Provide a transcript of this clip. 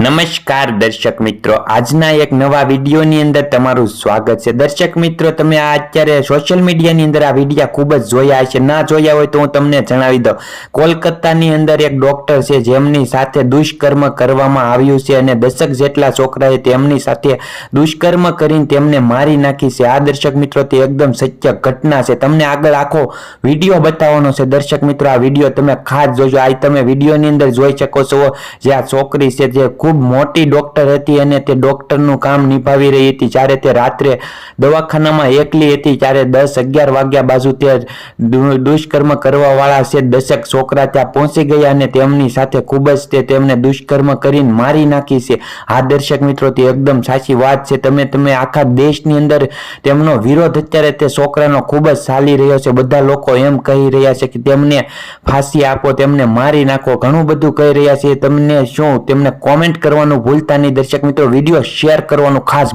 નમસ્કાર દર્શક મિત્રો. આજના એક નવા વિડીયોની અંદર તમારું સ્વાગત છે. દર્શક મિત્રો, તમે આ અત્યારે સોશિયલ મીડિયાની અંદર આ વિડીયા ખૂબ જ જોયા હશે. ના જોયા હોય તો હું તમને જણાવી દઉં. કોલકાતાની અંદર એક ડોક્ટર છે, જેમની સાથે દુષ્કર્મ કરવામાં આવ્યું છે અને દશક જેટલા છોકરાએ તેમની સાથે દુષ્કર્મ કરીને તેમને મારી નાખી છે. આ દર્શક મિત્રો, તે એકદમ સત્ય ઘટના છે. તમને આગળ આખો વીડિયો બતાવવાનો છે. દર્શક મિત્રો, આ વીડિયો તમે ખાસ જોજો. આ તમે વિડીયોની અંદર જોઈ શકો છો જે આ છોકરી છે, જે ખૂબ મોટી ડોક્ટર હતી અને તે ડોક્ટરનું કામ નિભાવી રહી હતી. જ્યારે તે રાત્રે દવાખાનામાં એકલી હતી, ત્યારે દસ અગિયાર વાગ્યા બાજુ તે દુષ્કર્મ કરવાવાળા છે દશક છોકરા ત્યાં પહોંચી ગયા અને તેમની સાથે ખૂબ જ તે તેમને દુષ્કર્મ કરીને મારી નાખી છે. આ દર્શક મિત્રો, તે એકદમ સાચી વાત છે. તમે તમે આખા દેશની અંદર તેમનો વિરોધ અત્યારે તે છોકરાનો ખૂબ જ ચાલી રહ્યો છે. બધા લોકો એમ કહી રહ્યા છે કે તેમને ફાંસી આપો, તેમને મારી નાખો. ઘણું બધું કહી રહ્યા છે. તમને શું, તેમને કોમેન્ટ કરવાનું ભૂલતા નહીં. દર્શક મિત્રો વીડિયો શેર કરવાનું ખાસ